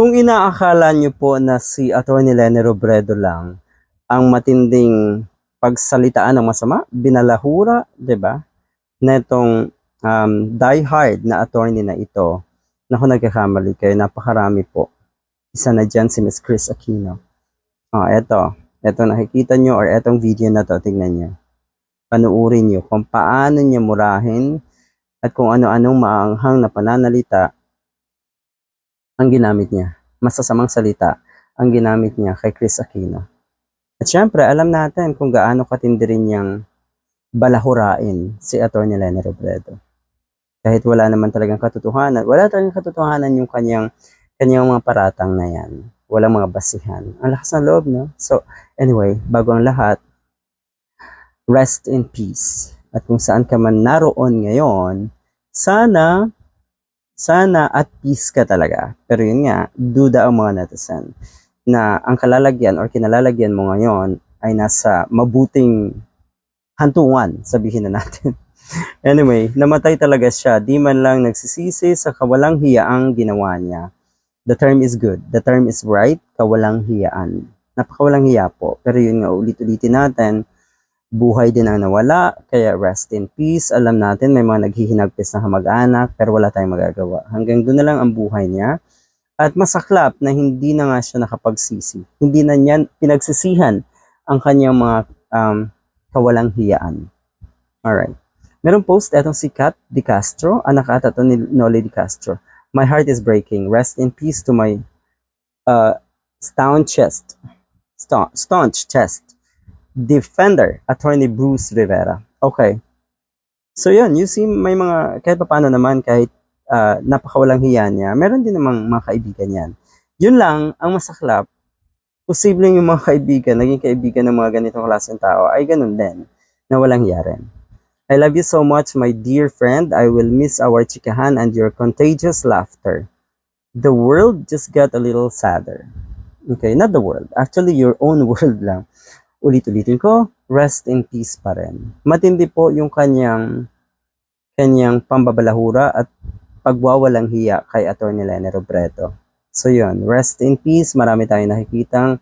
Kung inaakala niyo po na si Atty. Lene Robredo lang ang matinding pagsalitaan ng masama, binalahura, 'di ba? Netong um, diehard na attorney na ito, naku nagkakamali kayo, napakarami po. Isa na dyan si Miss Chris Aquino. Oh, eto. Eto nakikita nyo or etong video na to, tingnan nyo. Panuurin nyo kung paano niya murahin at kung ano-anong maanghang na pananalita ang ginamit niya. Masasamang salita ang ginamit niya kay Chris Aquino. At syempre, alam natin kung gaano katindi rin niyang balahurain si Atty. Lene Robredo. Kahit wala naman talagang katotohanan, wala talagang katotohanan yung kanyang kanyang mga paratang na yan. Walang mga basihan. Ang lakas ng loob, no? So, anyway, bago ang lahat, rest in peace. At kung saan ka man naroon ngayon, sana, sana at peace ka talaga. Pero yun nga, duda ang mga netizen na ang kalalagyan or kinalalagyan mo ngayon ay nasa mabuting hantungan, sabihin na natin. anyway, namatay talaga siya. Di man lang nagsisisi sa kawalang hiyaang ginawa niya. The term is good. The term is right. Kawalang hiyaan. Napakawalang hiya po. Pero yun nga, ulit-ulitin natin, buhay din ang nawala, kaya rest in peace. Alam natin may mga naghihinagpis na kamag-anak, pero wala tayong magagawa. Hanggang doon na lang ang buhay niya. At masaklap na hindi na nga siya nakapagsisi. Hindi na niya pinagsisihan ang kanyang mga um, kawalang hiyaan. Alright. Merong post etong si Kat Di Castro, anak ata to ni Noli Di Castro. My heart is breaking. Rest in peace to my uh, staunch chest. Staunch chest. Defender, Attorney Bruce Rivera. Okay. So yun, you see, may mga, kahit pa paano naman, kahit uh, napakawalang hiya niya, meron din namang mga kaibigan yan. Yun lang, ang masaklap, posibleng yung mga kaibigan, naging kaibigan ng mga ganitong klaseng tao, ay ganun din, na walang hiya rin. I love you so much, my dear friend. I will miss our chikahan and your contagious laughter. The world just got a little sadder. Okay, not the world. Actually, your own world lang. Ulit-ulitin ko, rest in peace pa rin. Matindi po yung kanyang kanyang pambabalahura at pagwawalang hiya kay Atty. Lene Robredo. So yun, rest in peace. Marami tayong nakikitang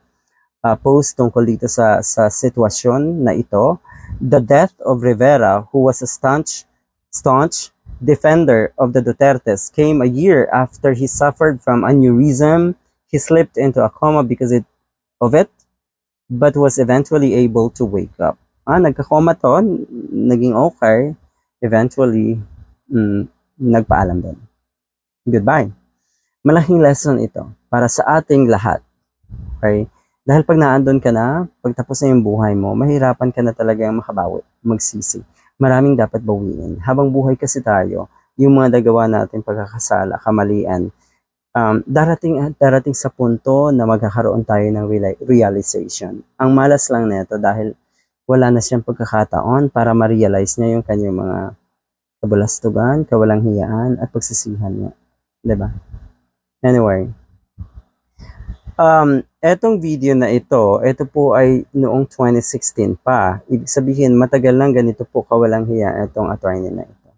uh, post tungkol dito sa, sa sitwasyon na ito. The death of Rivera, who was a staunch, staunch defender of the Dutertes, came a year after he suffered from aneurysm. He slipped into a coma because it, of it, but was eventually able to wake up. Ah, nagka-coma to, naging okay. Eventually, mm, nagpaalam din. Goodbye. Malaking lesson ito para sa ating lahat. Okay? Dahil pag naandun ka na, pag tapos na yung buhay mo, mahirapan ka na talaga makabawi, magsisi. Maraming dapat bawiin. Habang buhay kasi tayo, yung mga nagawa natin pagkakasala, kamalian, um, darating darating sa punto na magkakaroon tayo ng reali- realization. Ang malas lang nito dahil wala na siyang pagkakataon para ma-realize niya yung kanyang mga kabulastugan, kawalang hiyaan, at pagsisihan niya. ba? Anyway, um, etong video na ito, ito po ay noong 2016 pa. Ibig sabihin, matagal lang ganito po kawalang hiya itong attorney na ito.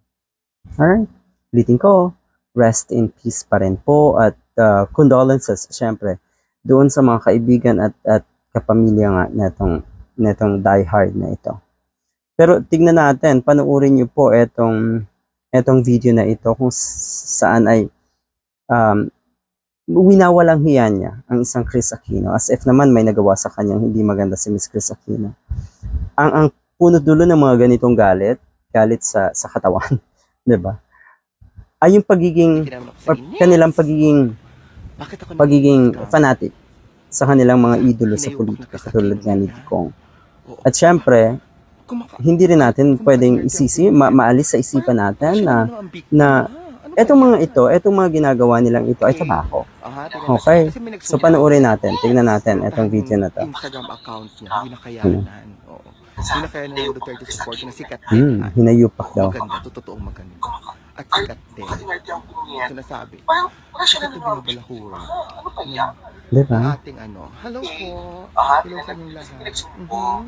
Alright? Ulitin ko, rest in peace pa rin po at uh, condolences, syempre, doon sa mga kaibigan at, at kapamilya nga netong, netong diehard na ito. Pero tignan natin, panuorin niyo po etong, etong video na ito kung saan ay um, winawalang hiya niya ang isang Chris Aquino as if naman may nagawa sa kanyang hindi maganda si Miss Chris Aquino. Ang ang punot dulo ng mga ganitong galit, galit sa sa katawan, 'di ba? Ay yung pagiging kanilang pagiging Bakit ako pagiging fanatic sa kanilang mga idolo sa politika katulad nga ni Kong. At syempre, hindi rin natin pwedeng isisi, ma- maalis sa isipan natin na Ano na Ano etong mga ito, etong mga ginagawa nilang ito ay tabako. Okay. So panoorin natin, tingnan natin etong video na to. Instagram account niya, hinakayanan. Oo. Hinakayanan ng Duterte support na sikat. Hmm, hinayupak daw. Maganda, totoong maganda. At sikat din. Sinasabi. Siya Ito binabalahura. Ano ba yan? Di Ang ba? ating ano. Hello po. Ah, Hello sa inyong lahat. Mhm.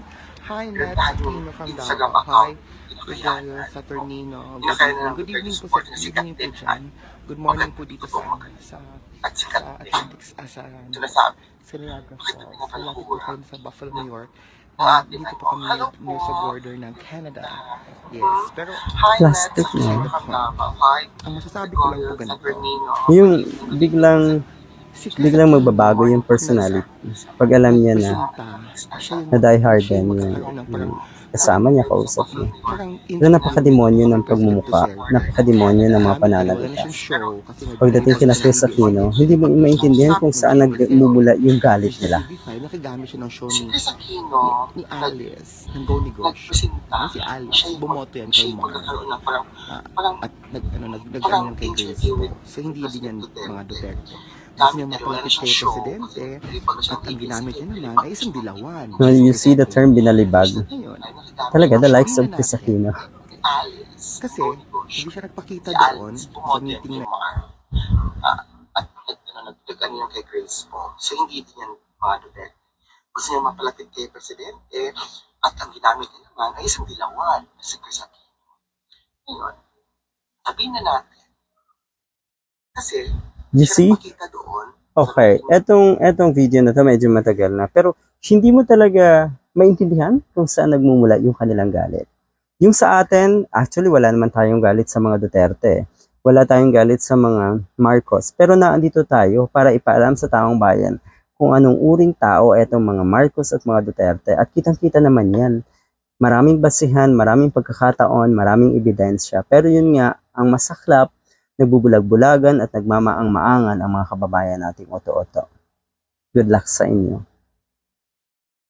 Hi, Nat Aquino from Davao. Hi, Rogelio Saturnino. Good evening. Good evening po sa good evening po dyan. Good morning po dito sa sa sa Atlantic ah, sa sa Niagara Falls. Malapit po kayo sa Buffalo, New York. Ah, dito po kami near sa border ng Canada. Yes, pero Plastic na. ang masasabi ko lang po ganito. Yung biglang, biglang magbabago yung personality. Pag alam niya na, na die hard siya din yung yun. Kasama niya, kausap niya. Pero napakademonyo ng pagmumuka. Napakademonyo ng mga pananalita. Pagdating kina Chris Aquino, hindi mo maintindihan kung saan nagmumula yung galit nila. Nakagamit siya ng show ni, Chris Aquino, ni Alice, ng Go Negosyo. si Alice? Bumoto yan kay yung Mar. pagkakaroon ng parang, Ah, at nag, ano, nag, nag, with So, hindi din yan President mga Duterte. Gusto niya niya rin mapalapit siyang kay show. Presidente at ang ginamit niya naman ay isang dilawan. When you see the term binalibag, talaga the likes of Chris Aquino. Kasi hindi siya nagpakita doon sa meeting na. Ah, at nag, ano, nagdagan yan kay Grace po. So hindi din yan mga Duterte. Gusto niya mapalapit kay Presidente at ang ginamit niya naman ay isang dilawan si Chris Aquino. Ngayon, sabihin na natin. Kasi, You see? Okay, etong etong video na to medyo matagal na pero hindi mo talaga maintindihan kung saan nagmumula yung kanilang galit. Yung sa atin, actually wala naman tayong galit sa mga Duterte. Wala tayong galit sa mga Marcos. Pero naandito tayo para ipaalam sa taong bayan kung anong uring tao etong mga Marcos at mga Duterte. At kitang-kita naman yan. Maraming basihan, maraming pagkakataon, maraming ebidensya. Pero yun nga, ang masaklap, nagbubulag-bulagan at nagmamaang-maangan ang mga kababayan nating oto-oto. Good luck sa inyo.